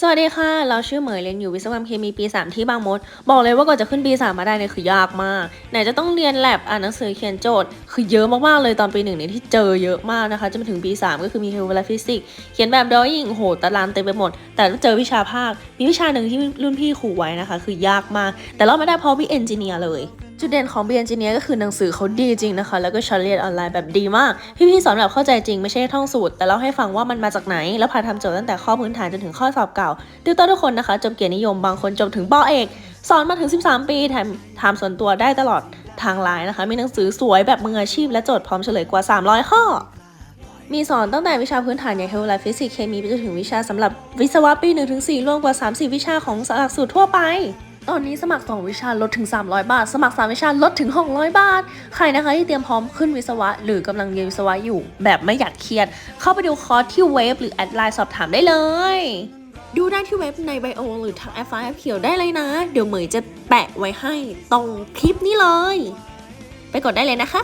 สวัสดีค่ะ เราชื่อเหมยเรียนอยู่วิศวกรรมเคมีปี 3 ที่บางมด บอกเลยว่าก่อนจะขึ้นปี 3 มาได้เนี่ยคือยากมาก ไหนจะต้องเรียนแลบอ่านหนังสือเขียนโจทย์ คือเยอะมากๆเลยตอนปีหนึ่งเนี่ยที่เจอเยอะมากนะคะจนมาถึงปี 3 ก็คือมีเทวและฟิสิกส์เขียนแบบดอยิ่งโหตารางเต็มไปหมด แต่เจอวิชาภาค มีวิชาหนึ่งที่รุ่นพี่ขู่ไว้นะคะ คือยากมาก แต่รอดมาได้เพราะพี่เอนจิเนียร์เลย จุดเด่นของ b ี n g i n e e r ก็คือหนังสือเขาดีจริงนะคะ แล้วก็ชั้นเรียนออนไลน์แบบดีมาก พี่ๆสอนแบบเข้าใจจริงไม่ใช่ท่องสูตร แต่เล่าให้ฟังว่ามันมาจากไหน แล้วพาทำโจทย์ตั้งแต่ข้อพื้นฐานจนถึงข้อสอบเก่าติวเตอร์ทุกคนนะคะ จบเกียรตินิยมบางคนจบถึงปอเอกสอนมาถึง 13 ปีแถมทำส่วนตัวได้ตลอดทางไลน์นะคะ มีหนังสือสวยแบบมืออาชีพและโจทย์พร้อมเฉลยกว่า 300 ข้อ มีสอนตั้งแต่วิชาพื้นฐานอย่างเทวแลฟิสิกส์เคมีไปจนถึงวิชาสำหรับวิศวะปี1ถึง4รวมกว่า 30 วิชาของหลักสูตรทั่วไป ตอนนี้สมัคร 2 วิชาลดถึง 300 บาท สมัคร 3 วิชาลดถึง 600 บาท ใครนะคะที่เตรียมพร้อมขึ้นวิศวะ หรือกำลังเรียนวิศวะอยู่ แบบไม่อยากเครียด เข้าไปดูคอร์สที่เว็บหรือแอดไลน์สอบถามได้เลย ดูได้ที่เว็บในไบโอหรือทางแอปฟ้าแอปเขียวได้เลยนะ เดี๋ยวเหมยจะแปะไว้ให้ตรงคลิปนี้เลย ไปกดได้เลยนะคะ